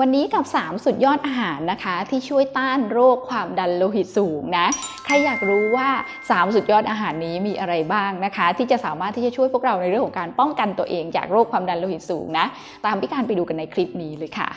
วันนี้กับ 3 สุดยอดอาหารนะคะ ที่ช่วยต้านโรคความดันโลหิตสูงนะ ใครอยากรู้ว่า 3 สุดยอดอาหารนี้มีอะไรบ้างนะคะ ที่จะสามารถที่จะช่วยพวกเราในเรื่องของการป้องกันตัวเองจากโรคความดันโลหิตสูงนะ ตามพี่การไปดูกันในคลิปนี้เลยค่ะ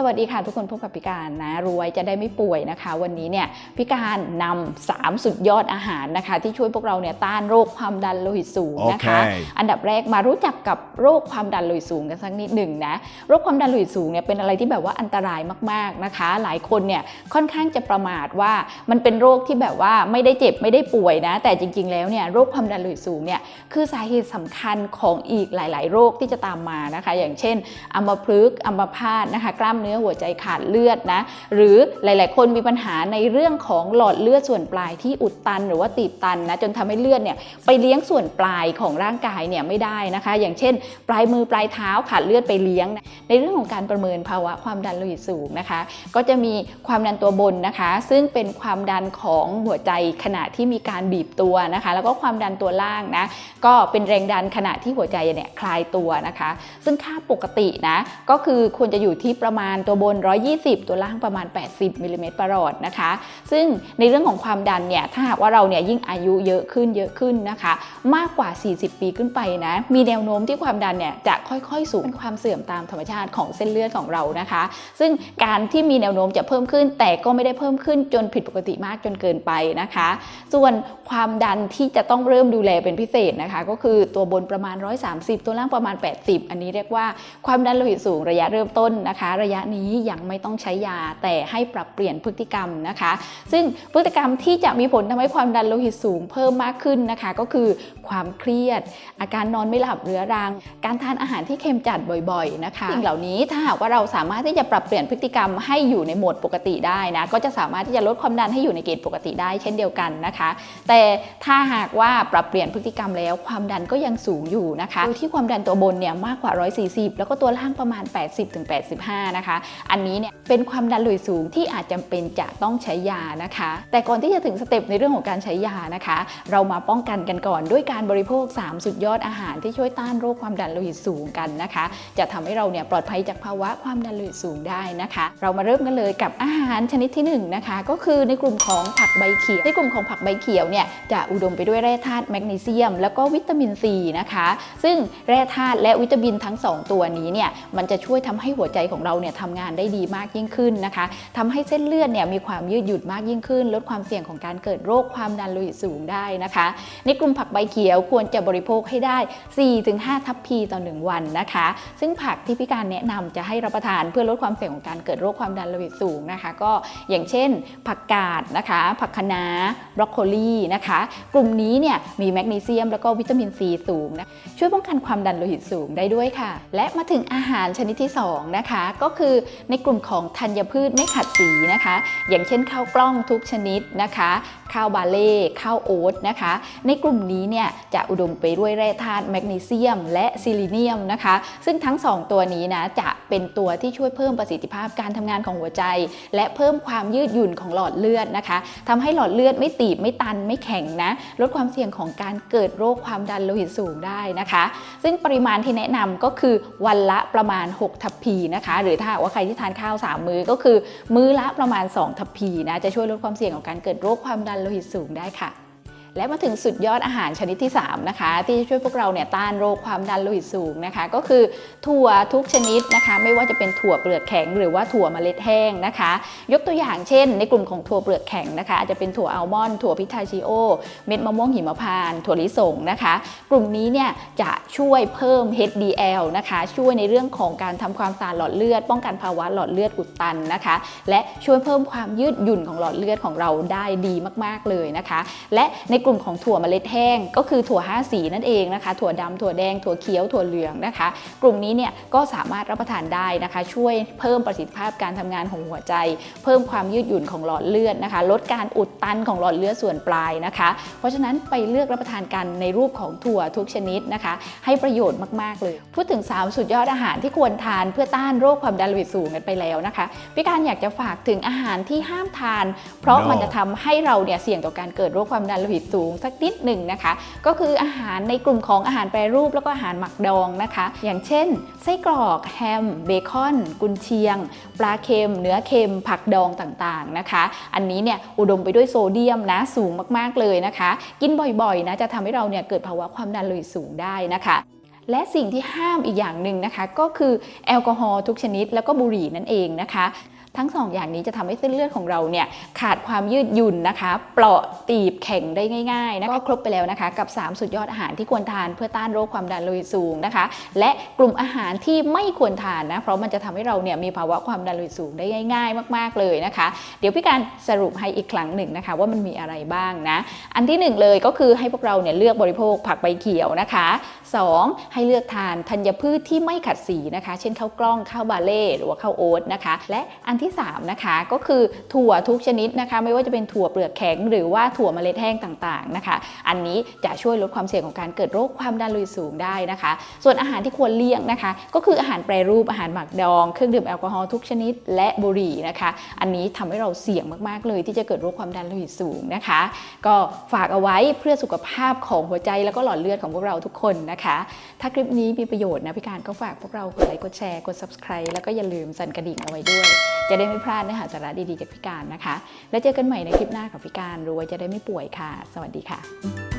สวัสดีค่ะทุกคนพบกับพิการนะรวยจะได้ไม่ป่วยนะคะ วันนี้เนี่ยพิการนำ3สุดยอดอาหารนะคะ ที่ช่วยพวกเราเนี่ยต้านโรคความดันโลหิตสูงนะคะโอเคอันดับแรกมารู้จักกับโรคความดันโลหิตสูงกันสักนิดหนึ่งนะโรคความดันโลหิตสูงเนี่ยเป็นอะไรที่แบบว่าอันตรายมากๆนะคะ หลายคนเนี่ยค่อนข้างจะประมาทว่ามันเป็นโรคที่แบบว่าไม่ได้เจ็บไม่ได้ป่วยนะ แต่จริง ๆ แล้วเนี่ยโรคความดันโลหิตสูงเนี่ยคือสาเหตุสำคัญของอีกหลาย ๆ โรคที่จะตามมานะคะ อย่างเช่นอัมพฤกษ์อัมพาตนะคะกล้ามเนื้อื้อหัวใจขาดเลือดนะหรือหลาย ๆ คนมีปัญหาในเรื่องของหลอดเลือดส่วนปลายที่อุดตันหรือว่าตีบตันนะจนทำให้เลือดเนี่ยไปเลี้ยงส่วนปลายของร่างกายเนี่ยไม่ได้นะคะ อย่างเช่น ปลายมือปลายเท้าขาดเลือดไปเลี้ยงนะ ในเรื่องของการประเมินภาวะความดันโลหิตสูงนะคะ ก็จะมีความดันตัวบนนะคะ ซึ่งเป็นความดันของหัวใจขณะที่มีการบีบตัวนะคะ แล้วก็ความดันตัวล่างนะก็เป็นแรงดันขณะที่หัวใจเนี่ยคลายตัวนะคะ ซึ่งค่าปกตินะก็คือควรจะอยู่ที่ประมาณตัวบน 120 ตัวล่างประมาณ 80มิลลิเมตรประหลอดนะคะ ซึ่งในเรื่องของความดันเนี่ยถ้าหากว่าเราเนี่ยยิ่งอายุเยอะขึ้นเยอะขึ้นนะคะ มากกว่า 40 ปีขึ้นไปนะมีแนวโน้มที่ความดันเนี่ยจะค่อยๆ สูงเป็นความเสื่อมตามธรรมชาติของเส้นเลือดของเรานะคะ ซึ่งการที่มีแนวโน้มจะเพิ่มขึ้น แต่ก็ไม่ได้เพิ่มขึ้นจนผิดปกติมากจนเกินไปนะคะ ส่วนความดันที่จะต้องเริ่มดูแลเป็นพิเศษนะคะ ก็คือตัวบนประมาณ 130 ตัวล่างประมาณ 80 อันนี้เรียกว่าความดันโลหิตสูงระยะเริ่มต้นนะคะ ระยะนี้ยังไม่ต้องใช้ยาแต่ให้ปรับเปลี่ยนพฤติกรรมนะคะ ซึ่งพฤติกรรมที่จะมีผลทำให้ความดันโลหิตสูงเพิ่มมากขึ้นนะคะ ก็คือความเครียด อาการนอนไม่หลับเรื้อรัง การทานอาหารที่เค็มจัดบ่อยๆนะคะสิ่งเหล่านี้ ถ้าหากว่าเราสามารถที่จะปรับเปลี่ยนพฤติกรรมให้อยู่ในโหมดปกติได้นะก็จะสามารถที่จะลดความดันให้อยู่ในเกณฑ์ปกติได้เช่นเดียวกันนะคะ แต่ถ้าหากว่าปรับเปลี่ยนพฤติกรรมแล้วความดันก็ยังสูงอยู่นะคะโดยที่ความดันตัวบนเนี่ยมากกว่า 140 แล้วก็ตัวล่างประมาณ 80-85 นะคะ อันนี้เนี่ยเป็นความดันลหิตสูงที่อาจจำเป็นจะต้องใช้ยานะคะ แต่ก่อนที่จะถึงสเต็ปในเรื่องของการใช้ยานะคะ เรามาป้องกันกันก่อนด้วยการบริโภค 3 สุดยอดอาหารที่ช่วยต้านโรคความดันโลหิตสูงกันนะคะ จะทำให้เราเนี่ยปลอดอดภัยจากภาวะความดันโลหิตสูงได้นะคะ เรามาเริ่มกันเลยกับอาหารชนิดที่หนึ่งนะคะก็คือในกลุ่มของผักใบเขียว ในกลุ่มของผักใบเขียวเนี่ยจะอุดมไปด้วยแร่ธาตุแมกนีเซียม แล้วก็วิตามินซีนะคะ ซึ่งแร่ธาตุและวิตามินทั้ง 2 ตัวนี้เนี่ยมันจะช่วยทำให้หัวใจของเราเนี่ยทำงานได้ดีมากยิ่งขึ้นนะคะทำให้เส้นเลือดเนี่ยมีความยืดหยุ่นมากยิ่งขึ้น ลดความเสี่ยงของการเกิดโรคความดันโลหิตสูงได้นะคะ ในกลุ่มผักใบเขียวควรจะบริโภคให้ได้ 4-5 ทัพพีต่อ 1 วันนะคะ ซึ่งผักที่พี่การแนะนำจะให้รับประทานเพื่อลดความเสี่ยงของการเกิดโรคความดันโลหิตสูงนะคะ ก็อย่างเช่น ผักกาดนะคะ ผักคะน้าบรอกโคลีนะคะ กลุ่มนี้เนี่ยมีแมกนีเซียมแล้วก็วิตามินซีสูงนะช่วยป้องกันความดันโลหิตสูงได้ด้วยค่ะ และมาถึงอาหารชนิดที่2นะคะก็คือในกลุ่มของธัญพืชไม่ขัดสีนะคะ อย่างเช่นข้าวกล้องทุกชนิดนะคะ ข้าวบาเล่ข้าวโอ๊ตนะคะ ในกลุ่มนี้เนี่ยจะอุดมไปด้วยแร่ธาตุแมกนีเซียม และซิลิเนียมนะคะ ซึ่งทั้ง 2 ตัวนี้นะจะเป็นตัวที่ช่วยเพิ่มประสิทธิภาพการทำงานของหัวใจ และเพิ่มความยืดหยุ่นของหลอดเลือดนะคะทำให้หลอดเลือดไม่ตีบไม่ตันไม่แข็งนะลดความเสี่ยงของการเกิดโรคความดันโลหิตสูงได้นะคะ ซึ่งปริมาณที่แนะนำก็คือวันละประมาณ 6 ทัพพีนะคะ หรือถ้าหากว่าใครที่ทานข้าว 3 มื้อก็คือ มื้อละประมาณ 2 ทัพพีนะจะช่วยลดความเสี่ยงของการเกิดโรคความดันโลหิตสูงได้ค่ะ และมาถึงสุดยอดอาหารชนิดที่ 3 นะคะ ที่ช่วยพวกเราเนี่ยต้านโรคความดันโลหิตสูงนะคะ ก็คือถั่วทุกชนิดนะคะ ไม่ว่าจะเป็นถั่วเปลือกแข็ง หรือว่าถั่วเมล็ดแห้งนะคะ ยกตัวอย่างเช่น ในกลุ่มของถั่วเปลือกแข็งนะคะอาจจะเป็นถั่วอัลมอนด์ถั่วพิทาชิโอ เม็ดมะม่วงหิมพานต์ถั่วลิสงนะคะ กลุ่มนี้เนี่ยจะช่วยเพิ่ม HDL นะคะ ช่วยในเรื่องของการทำความสะอาดหลอดเลือด ป้องกันภาวะหลอดเลือดอุดตันนะคะ และช่วยเพิ่มความยืดหยุ่นของหลอดเลือดของเราได้ดีมาก ๆเลยนะคะ และในกลุ่มของถั่วเมล็ดแห้ง ก็คือถั่ว 5 สีนั่นเองนะคะ ถั่วดำถั่วแดง ถั่วเขียว ถั่วเหลืองนะคะ กลุ่มนี้เนี่ยก็สามารถรับประทานได้นะคะ ช่วยเพิ่มประสิทธิภาพการทำงานของหัวใจ เพิ่มความยืดหยุ่นของหลอดเลือดนะคะ ลดการอุดตันของหลอดเลือดส่วนปลายนะคะ เพราะฉะนั้นไปเลือกรับประทานกันในรูปของถั่วทุกชนิดนะคะ ให้ประโยชน์มากๆเลย พูดถึง 3 สุดยอดอาหารที่ควรทานเพื่อต้านโรคความดันโลหิตสูงกันไปแล้วนะคะพี่การอยากจะฝากถึงอาหารที่ห้ามทาน เพราะ No มันจะทำให้เราเนี่ยเสี่ยงต่อการเกิดโรคความดันโลหิตสูงสักนิดหนึ่งนะคะ ก็คืออาหารในกลุ่มของอาหารแปรรูปแล้วก็อาหารหมักดองนะคะ อย่างเช่น ไส้กรอกแฮมเบคอน กุนเชียง ปลาเค็ม เนื้อเค็ม ผักดองต่างๆนะคะ อันนี้เนี่ยอุดมไปด้วยโซเดียมนะสูงมากๆเลยนะคะ กินบ่อยๆนะจะทำให้เราเนี่ยเกิดภาวะความดันโลหิตสูงได้นะคะและสิ่งที่ห้ามอีกอย่างหนึ่งนะคะ ก็คือแอลกอฮอล์ทุกชนิดแล้วก็บุหรี่นั่นเองนะคะ ทั้งสองอย่างนี้จะทำให้เส้นเลือดของเราเนี่ยขาดความยืดหยุ่นนะคะ เปราะตีบแข็งได้ง่ายๆนะคะก็ครบไปแล้วนะคะกับ 3 สุดยอดอาหารที่ควรทานเพื่อต้านโรคความดันโลหิตสูงนะคะ และกลุ่มอาหารที่ไม่ควรทานนะเพราะมันจะทำให้เราเนี่ยมีภาวะความดันโลหิตสูงได้ง่าย ๆ มากๆเลยนะคะ เดี๋ยวพี่การสรุปให้อีกครั้งหนึ่งนะคะ ว่ามันมีอะไรบ้างนะ อันที่หนึ่งเลยก็คือให้พวกเราเนี่ยเลือกบริโภคผักใบเขียวนะคะ 2. ให้เลือกทานธัญพืชที่ไม่ขัดสีนะคะ เช่นข้าวกล้องข้าวบาเล่หรือว่าข้าวโอ๊ตนะคะ และอันที่3นะคะก็คือถั่วทุกชนิดนะคะไม่ว่าจะเป็นถั่วเปลือกแข็ง หรือว่าถั่วเมล็ดแห้งต่างๆนะคะ อันนี้จะช่วยลดความเสี่ยงของการเกิดโรคความดันโลหิตสูงได้นะคะ ส่วนอาหารที่ควรเลี่ยงนะคะ ก็คืออาหารแปรรูปอาหารหมักดอง เครื่องดื่มแอลกอฮอล์ทุกชนิด และบุหรี่นะคะ อันนี้ทำให้เราเสี่ยงมากๆเลย ที่จะเกิดโรคความดันโลหิตสูงนะคะ ก็ฝากเอาไว้เพื่อสุขภาพของหัวใจแล้วก็หลอดเลือดของพวกเราทุกคนนะคะ ถ้าคลิปนี้มีประโยชน์นะพี่การก็ฝากพวกเรากดไลค์กดแชร์กด subscribe แล้วก็อย่าลืมสั่นกระดิ่งเอาไว้ด้วย จะได้ไม่พลาดเนื้อหาสาระดีๆจากพี่การนะคะ แล้วเจอกันใหม่ในคลิปหน้ากับพี่การรู้ไว้จะได้ไม่ป่วยค่ะ สวัสดีค่ะ